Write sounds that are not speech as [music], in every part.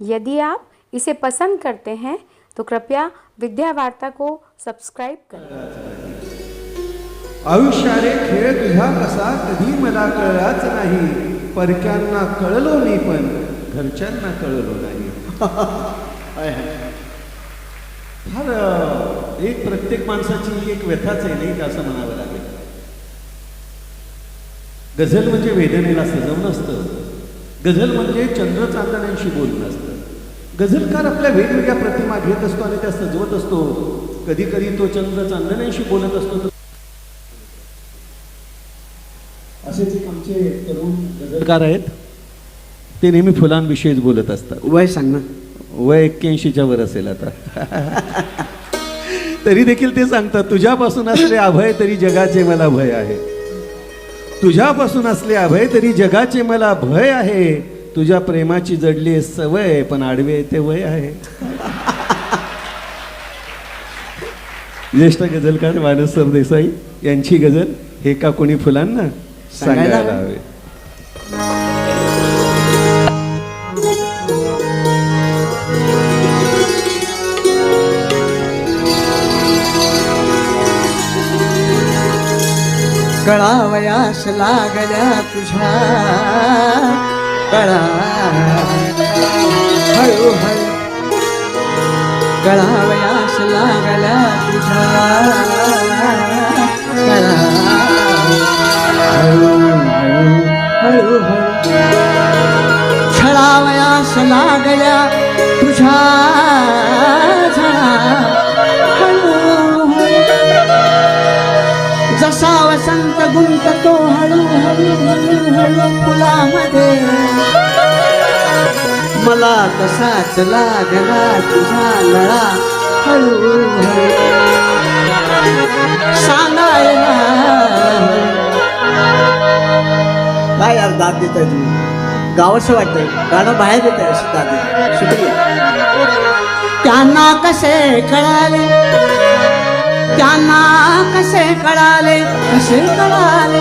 यदि आप इसे पसंद करते हैं तो कृपया विद्या वार्ता को सब्सक्राइब करें। आयुष्यारे खेळ तुझा कसा कधी मला कळलाच नाही. परक्यांना कळलो मी पण घरच्यांना कळलो नाही. [laughs] फार एक प्रत्येक माणसाची एक व्यथाच आहे नाही का असं म्हणावं लागेल. गझल म्हणजे वेदनेला सजवणं असतं. गझल म्हणजे चंद्र चांदण्यांशी बोलणं असतं. गझलकार आपल्या वेगवेगळ्या प्रतिमा घेत असतो आणि त्या सजवत असतो. कधी कधी तो चंद्र चांदण्यांशी बोलत असतो. तर असेच एक आमचे तरुण गझलकार आहेत. ते नेहमी फुलांविषयीच बोलत असतात. वय सांग ना. वय एक्क्याऐंशीच्या वर असेल आता. तरी देखील ते सांगतात तुझ्यापासून असले अभय तरी जगाचे मला भय आहे. तुझ्यापासून असले अभय तरी जगाचे मला भय आहे. तुझ्या प्रेमाची जडली आहे सवय पण आडवे ते वय आहे ज्येष्ठ गझलकार मानस सरदेसाई यांची गझल हे का कोणी फुलांना सांगायला. हवे कळावयास लागल्या तुझ्या कळा. हळू कळावयास लागला कळा. हळू हळू छळावयास लागल्या तुझ्या जसा वसंत गुंततो हळूहळू हळू हळू हळू फुलामध्ये मला तसाच लागला तुझा लळा हळू हळू सांगायला काय यार दाद देत आहे तुम्ही वाटतंय. गाणं बाहेर येत आहे अशी दाद शुक्रिया. त्यांना कसे कळाले? त्यांना कसे कळाले? कसे कळाले?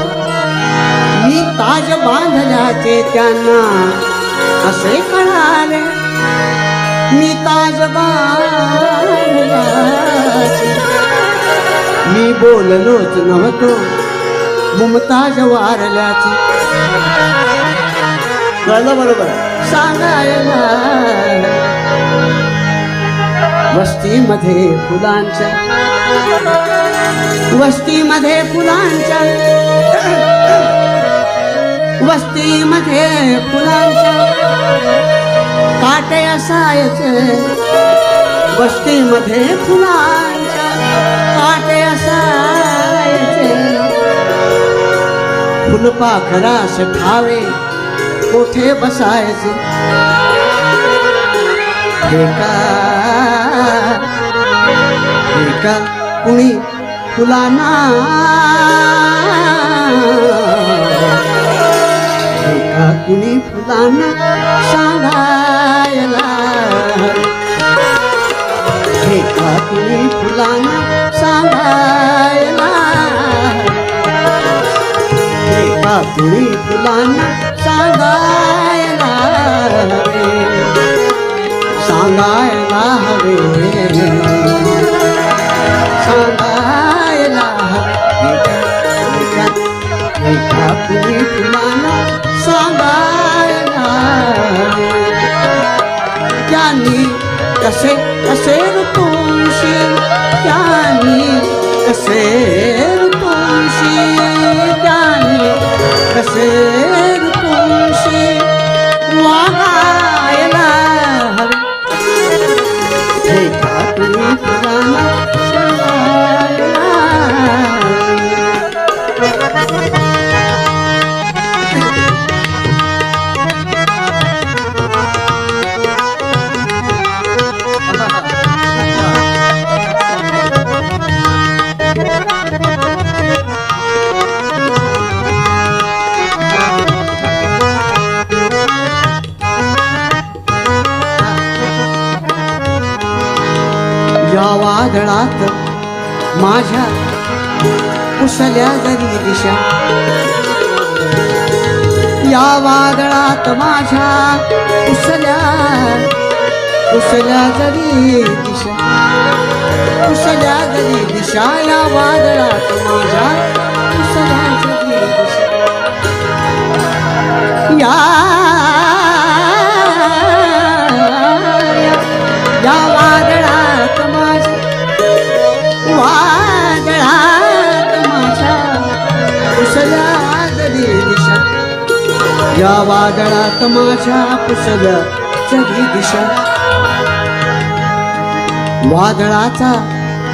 मी ताज बांधल्याचे त्यांना कसे कळाले मी ताज मी बोललोच नव्हतो मुमताज वारल्याचे. कळलं बरोबर? सांगायला वस्तीमध्ये फुलांच्या वस्तीमध्ये फुलांच्या. वस्तीमध्ये फुलांच्या काटे असायचे. वस्तीमध्ये फुलांच्या काटे असायचे. फुलपाखरास ठावे कोठे बसायचे? एका एका कुणी फुलांना एका कुणी फुलांना सांगायला एका कुणी फुलांना सांगायला एका कसे कसे ऋतूंशी त्यानी कसे ऋतूंशी त्यानी कसे या वादळात माझ्या कुसल्या जरी दिशा. या वादळात माझ्या कुसल्या कुसल्या जरी दिशा. कुसल्या जरी दिशा या वादळात माझ्या वादळात माझ्या पुसल्या जगी दिशा. वादळाचा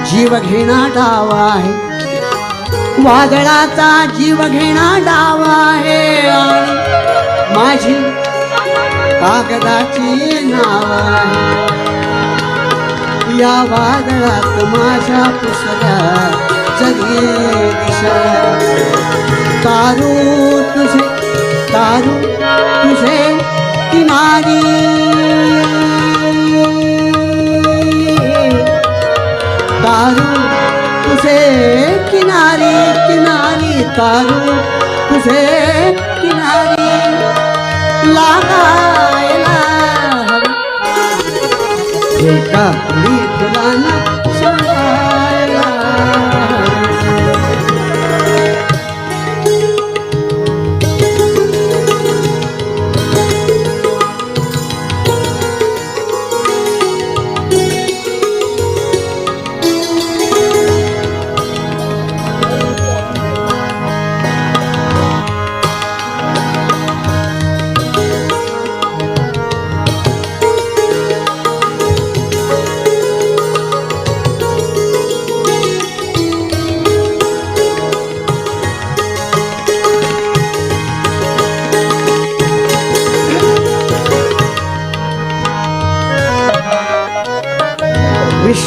जीव घेणा डाव आहे. वादळाचा जीव घेणा डाव आहे. माझी कागदाची नाव आहे. या वादळात माझ्या पुसल्या जगी दिशा. तारू तुझे तारू तुझे किनारी तारू तुझे किनारी किनारी तारू तुझे किनारी लागायला हवी एका कुणी फुलांना सांगायला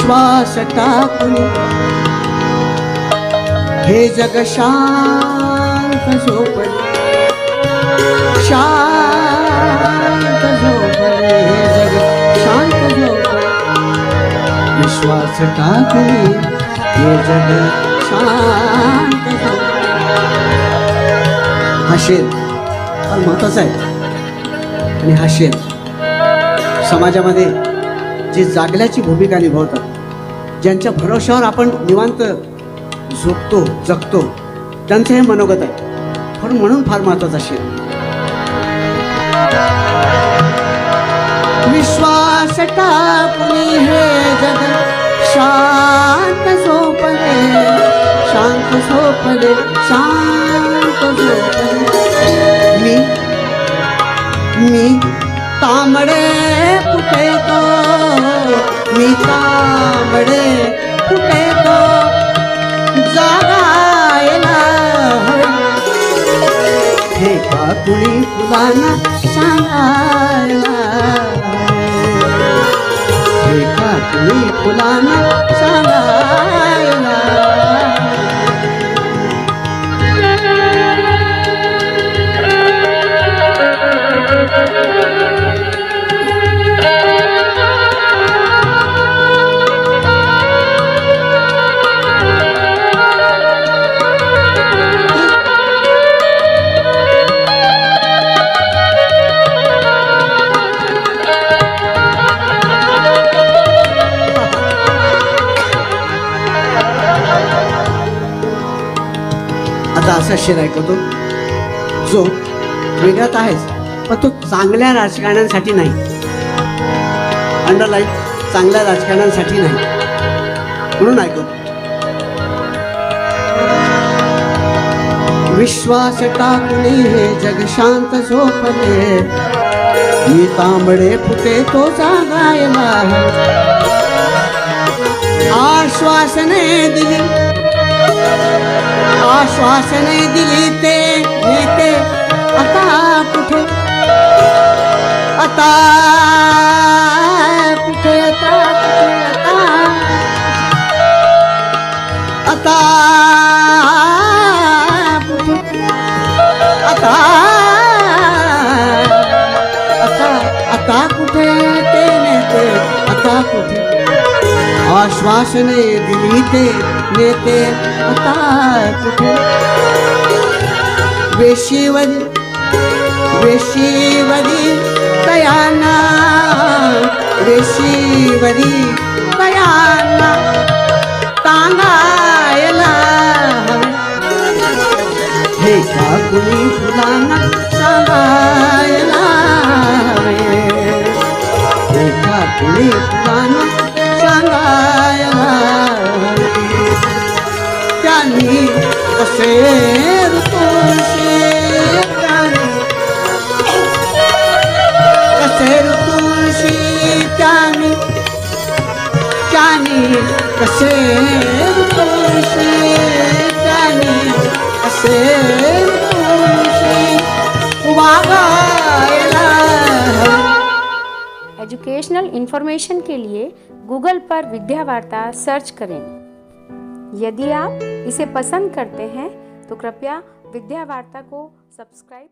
श्वास टाकून हे जग शांत झोपले. शांत झोपले हे जग शांत झोपले. विश्वास टाकून हे जग शांत हा शेत फार महत्त्वाचा आहे. आणि हा शेत समाजामध्ये जे जागल्याची भूमिका निभावतात ज्यांच्या भरोश्यावर आपण निवांत झोपतो जगतो त्यांचं हे मनोगत आहे. पण म्हणून फार महत्त्वाचा शेर विश्वास टाकून हे जग शांत झोपले शांत झोपले शांत झोपले. मी मी तांबडे कुठे तो मी तांबडे कुठे तो? जागायला हे काकुळी फुलांना सांगायला हे काकुळी फुलांना सांगा आता ऐकतो. जो वेगळ्यात आहेच पण तो चांगल्या राजकारण्यांसाठी नाही. अंडरलाईन चांगल्या राजकारण्यांसाठी नाही. म्हणून ऐकतो. विश्वास टाकणे हे जग शांत झोपले. मी तांबडे फुटे तो जागायला आश्वासने दिली. आश्वासने दिली ते नेते आता कुठे? आता कुठे? आता कुठे? आता. आता कुठे? आता. आता आता कुठे? ते नेते. आता कुठे? आश्वासने दिली ते नेते आता कुठे वेशीवरी वेशीवरी तयाना वेशीवरी डोंगरी दयाला तांगायला. हवे हे काकुली फुलांना सांगायला हवे हे काकुली फुलांना सांगायला त्यांनी कसे ऋतूशी त्यांनी कसे ऋतूशी त्यांनी त्यांनी कसे ऋतूशी त्यांनी कसे ऋतूशी वागायला हवे एजुकेशनल इन्फॉर्मेशन के लिए गूगल पर विद्या वार्ता सर्च करें। यदि आप इसे पसंद करते हैं तो कृपया विद्या वार्ता को सब्सक्राइब